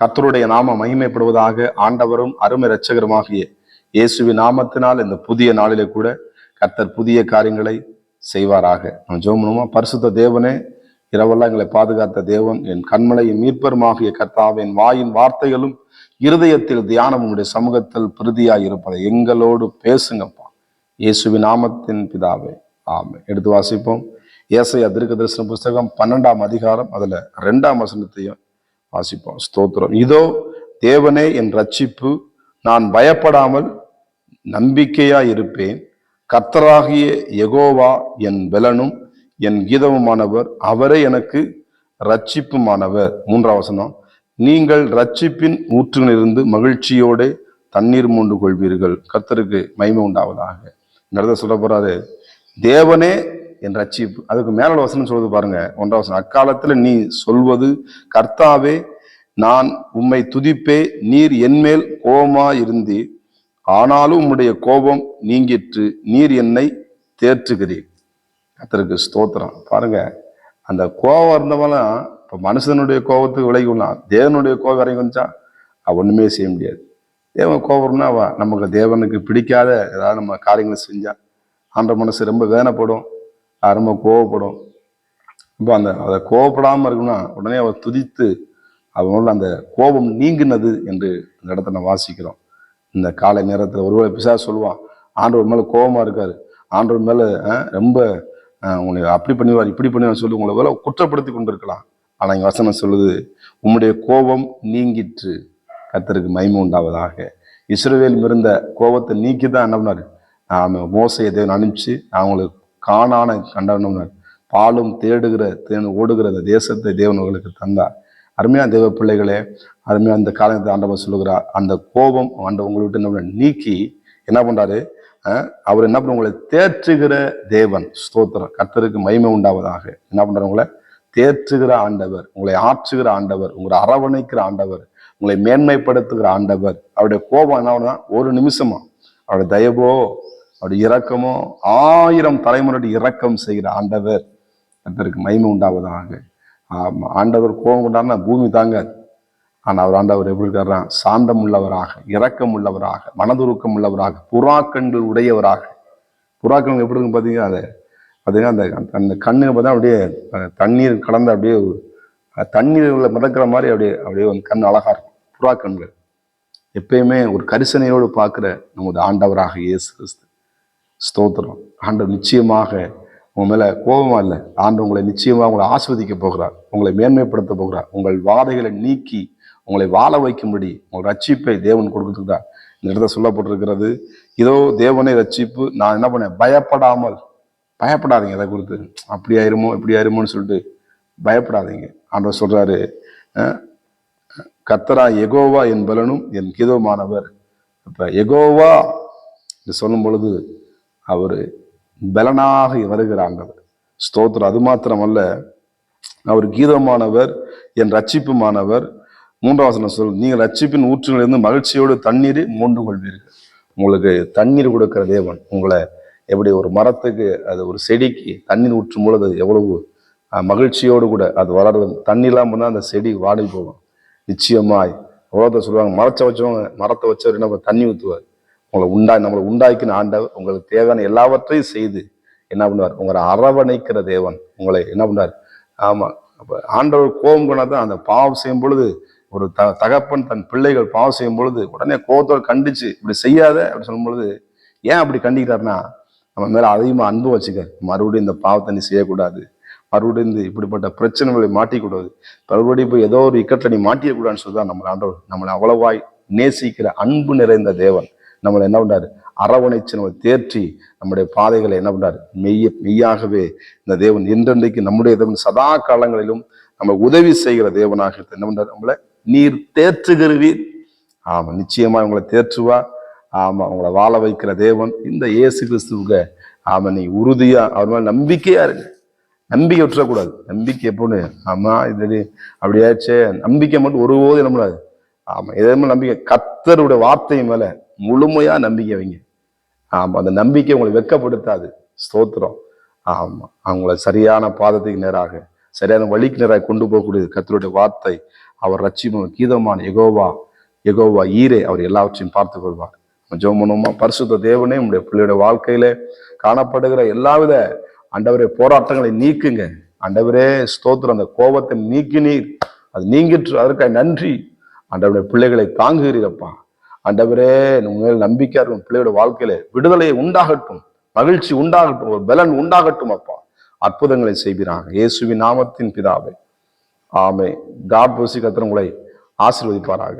கர்த்தருடைய நாம மகிமைப்படுவதாக ஆண்டவரும் அருமை இரட்சகருமாகிய இயேசுவின் நாமத்தினால் இந்த புதிய நாளிலே கூட கர்த்தர் புதிய காரியங்களை செய்வாராக. நம்ம ஜோமனுமா பரிசுத்த தேவனே இரவெல்லாம் எங்களை பாதுகாத்த தேவன் என் கண்மலையின் மீட்பருமாகிய கர்த்தாவின் வாயின் வார்த்தைகளும் இருதயத்தில் தியானம் உங்களுடைய சமூகத்தில் பிரதியாய் இருப்பதை எங்களோடு பேசுங்கப்பா. இயேசுவின் நாமத்தின் பிதாவே ஆமை எடுத்து வாசிப்போம். ஏசையா திருக்க தரிசன புஸ்தகம் பன்னெண்டாம் அதிகாரம் அதுல ரெண்டாம் வசனத்தையும் வாசிப்போம். ஸ்தோத்திரம். இதோ தேவனே என் ரட்சிப்பு நான் பயப்படாமல் நம்பிக்கையா இருப்பேன் கர்த்தராகிய எகோவா என் பலனும் என் கீதமுமானவர் அவரே எனக்கு ரட்சிப்புமானவர் மூன்றாம் வசனம். நீங்கள் ரட்சிப்பின் ஊற்றிலிருந்து மகிழ்ச்சியோடு தண்ணீர் மூண்டு கொள்வீர்கள் கர்த்தருக்கு மைமை உண்டாவதாக. இந்த இடத்துல சொல்ல போறாரு தேவனே என் ரட்சிப்பு அதுக்கு மேலோட வசனம் சொல்வது பாருங்க. ஒன்றாம் வசனம். அக்காலத்துல நீ சொல்வது கர்த்தாவே நான் உம்மை துதிப்பே நீர் என்மேல் கோபமா இருந்து ஆனாலும் உம்முடைய கோபம் நீங்கிற்று நீர் என்னை தேற்றுகிறீர். அத்தருக்கு ஸ்தோத்திரம். பாருங்க. அந்த கோபம் இருந்தவெல்லாம் இப்போ மனுஷனுடைய கோபத்துக்கு விலகி விடலாம் தேவனுடைய கோபம் இறங்கி வந்துச்சா? அவ ஒன்றுமே செய்ய முடியாது. தேவன் கோபம்னா அவ நமக்கு தேவனுக்கு பிடிக்காத ஏதாவது நம்ம காரியங்களை செஞ்சா ஆண்ட மனசு ரொம்ப வேதனைப்படும். ரொம்ப கோவப்படும். இப்போ அந்த அதை கோவப்படாமல் இருக்கணும்னா உடனே அவர் துதித்து அவனோட அந்த கோபம் நீங்கினது என்று அந்த இடத்த நம்ம வாசிக்கிறோம். இந்த காலை நேரத்தில் ஒருவேளை பிசா சொல்லுவான் ஆண்டவர் மேலே கோபமாக இருக்கார். ஆண்டவர் மேலே ரொம்ப உங்களை அப்படி பண்ணிவார் இப்படி பண்ணிடுவார் சொல்லி உங்களை வேலை குற்றப்படுத்தி கொண்டிருக்கலாம். ஆனால் இங்கே வசனம் சொல்லுது உம்முடைய கோபம் நீங்கிற்று. கத்தருக்கு மகிமை உண்டாவதாக. இஸ்ரவேல் இருந்த கோபத்தை நீக்கி தான் என்ன பண்ணார்? ஆமா மோசையை தேவன் அனுப்பிச்சு அவங்களுக்கு காணான கண்டனம்னார் பாலும் தேடுகிற தேன் ஓடுகிற அந்த தேசத்தை தேவன் உங்களுக்கு தந்தார். அருமையான தேவ பிள்ளைகளே அருமையாக அந்த காலத்தை ஆண்டவர் சொல்லுகிறார். அந்த கோபம் ஆண்ட உங்களை என்ன நீக்கி என்ன பண்ணுறாரு அவர் என்ன பண்ண உங்களை தேற்றுகிற தேவன். ஸ்தோத்திரம். கர்த்தருக்கு மகிமை உண்டாவதாக. என்ன பண்றாரு உங்களை? தேற்றுகிற ஆண்டவர். உங்களை ஆற்றுகிற ஆண்டவர். உங்களை அரவணைக்கிற ஆண்டவர். உங்களை மேன்மைப்படுத்துகிற ஆண்டவர். அவருடைய கோபம் என்ன ஒரு நிமிஷமா அவருடைய தயவோ அவருடைய இரக்கமோ ஆயிரம் தலைமுறை இரக்கம் செய்கிற ஆண்டவர் கர்த்தருக்கு மகிமை உண்டாவதாக. ஆண்டவர் கோபம் கொண்டாருன்னா பூமி தாங்காது. ஆனால் அவர் ஆண்டவர் எப்படி இருக்காருன்னா சாந்தம் உள்ளவராக இரக்கம் உள்ளவராக மனதுருக்கம் உள்ளவராக புறாக்கண்கள் உடையவராக. புறாக்கண்கள் எப்படி இருக்கு பார்த்தீங்கன்னா அதை பார்த்தீங்கன்னா அந்த அந்த- அந்த கண்ணு பார்த்தா அப்படியே தண்ணீர் கலந்து அப்படியே அஹ், தண்ணீர் உள்ள மிதக்கிற மாதிரி அப்படியே அப்படியே வந்து கண் அழகாக இருக்கும். புறாக்கண்கள். எப்பயுமே ஒரு கரிசனையோடு பார்க்குற நமது ஆண்டவராக இயேசு கிறிஸ்து. ஸ்தோத்திரம். ஆண்டவர் நிச்சயமாக உங்கள் மேலே கோபமாக இல்லை. ஆண்டு உங்களை நிச்சயமாக உங்களை ஆஸ்வதிக்க போகிறார். உங்களை மேன்மைப்படுத்த போகிறார். உங்கள் வாதைகளை நீக்கி உங்களை வாழ வைக்கும்படி உங்கள் ரட்சிப்பை தேவன் கொடுக்குறார் இந்த இடத்துல சொல்லப்பட்டிருக்கிறது இதோ தேவனை ரட்சிப்பு நான் என்ன பண்ணேன்? பயப்படாமல் பயப்படாதீங்க அதை குறித்து. அப்படி ஆயிருமோ இப்படி ஆயிருமோன்னு சொல்லிட்டு பயப்படாதீங்க. ஆண்டவர் சொல்கிறாரு கத்தரா எகோவா என் பலனும் என் கிதோமானவர் இப்போ எகோவா சொல்லும் பொழுது அவர் பலனாக வருகிறாங்க. ஸ்தோத்திரம். அது மாத்திரமல்ல அவர் கீதமானவர் என் ரட்சிப்புமானவர். மூன்றாவது சொல் நீங்கள் ரட்சிப்பின் ஊற்றிலிருந்து மகிழ்ச்சியோடு தண்ணீர் மூண்டு கொள்வீர்கள். உங்களுக்கு தண்ணீர் கொடுக்கிற தேவன் உங்களை எப்படி ஒரு மரத்துக்கு அது ஒரு செடிக்கு தண்ணீர் ஊற்றும் பொழுது எவ்வளவு மகிழ்ச்சியோடு கூட அது வளரும். தண்ணி இல்லாமல் அந்த செடி வாடி போகும். நிச்சயமாய் உலகத்தை சொல்லுவாங்க மரத்தை வச்சவங்க மரத்தை வச்சவர் என்ன தண்ணி ஊற்றுவார் உங்களை உண்டா நம்மளை உண்டாக்கின ஆண்டவர் உங்களுக்கு தேவையான எல்லாவற்றையும் செய்து என்ன பண்ணுவார்? உங்களை அரவணைக்கிற தேவன் உங்களை என்ன பண்ணுவார்? ஆமா அப்போ ஆண்டவர் கோபம் கொண்டாதான் அந்த பாவம் செய்யும் பொழுது ஒரு த தகப்பன் தன் பிள்ளைகள் பாவம் செய்யும் பொழுது உடனே கோபத்தோடு கண்டிச்சு இப்படி செய்யாத அப்படி சொல்லும் பொழுது ஏன் அப்படி கண்டிக்கிறாருன்னா நம்ம மேலே அதிகமாக அன்பு வச்சுக்க. மறுபடியும் இந்த பாவத்தை நீ செய்யக்கூடாது. மறுபடியும் இந்த இப்படிப்பட்ட பிரச்சனைகளை மாட்டிக்கூடாது. மறுபடியும் போய் ஏதோ ஒரு இக்கட்டில் நீ மாட்டிடக்கூடாதுன்னு சொல்லி தான் நம்ம ஆண்டவர் நம்மளை அவ்வளவாய் நேசிக்கிற அன்பு நிறைந்த தேவன். நம்மளை என்ன பண்ணுறாரு அரவணைச்சு நம்மளை தேற்றி நம்முடைய பாதைகளை என்ன பண்ணுறாரு மெய்ய மெய்யாகவே இந்த தேவன் என்றென்றைக்கு நம்முடைய தேவன் சதா காலங்களிலும் நம்ம உதவி செய்கிற தேவனாக என்ன பண்ணுறாரு நம்மளை நீர் தேற்றுகிறவீர் ஆமாம் நிச்சயமாக உங்களை தேற்றுவா. ஆமாம் உங்களை வாழ வைக்கிற தேவன் இந்த இயேசு கிறிஸ்துவுக்கு. ஆமாம் நீ உறுதியாக அவர் மேலே நம்பிக்கையாக இருங்க. நம்பிக்கை விட்டுறக்கூடாது. நம்பிக்கை எப்போன்னு ஆமாம் இது அப்படியாச்சே நம்பிக்கை மட்டும் ஒருபோதும் என்ன ஆமாம் ஆமா எதுவுமே நம்பிக்கை. கத்தருடைய வார்த்தை மேலே முழுமையாக நம்பிக்கை வைங்க. ஆமாம் அந்த நம்பிக்கை உங்களை வெட்கப்படுத்தாது. ஸ்தோத்திரம். ஆமாம் அவங்கள சரியான பாதத்துக்கு நேராக சரியான வழிக்கு நேராக கொண்டு போகக்கூடியது கத்தருடைய வார்த்தை அவர் ரட்சிமும் கீதமான எகோவா எகோவா ஈரே அவர் எல்லாவற்றையும் பார்த்து கொள்வார். ஜோமனுமா பரிசுத்த தேவனே உங்களுடைய பிள்ளையுடைய வாழ்க்கையில காணப்படுகிற எல்லாவித அண்டவரே போராட்டங்களை நீக்குங்க. அண்டவரே ஸ்தோத்திரம். அந்த கோபத்தை நீக்கினீர். அது நீங்கிற்று. அதற்காக நன்றி. அண்டவருடைய பிள்ளைகளை தாங்குகிறீரப்பா ஆண்டவரே உங்கள் மேல் நம்பிக்கையா இருக்கும் பிள்ளையோட வாழ்க்கையில விடுதலை உண்டாகட்டும். மகிழ்ச்சி உண்டாகட்டும். ஒரு பலன் உண்டாகட்டும் அப்பா. அற்புதங்களை செய்கிறாங்க இயேசுவின் நாமத்தின் பிதாவை. ஆமை காட் பூசி கத்திரங்களை ஆசீர்வதிப்பாராக.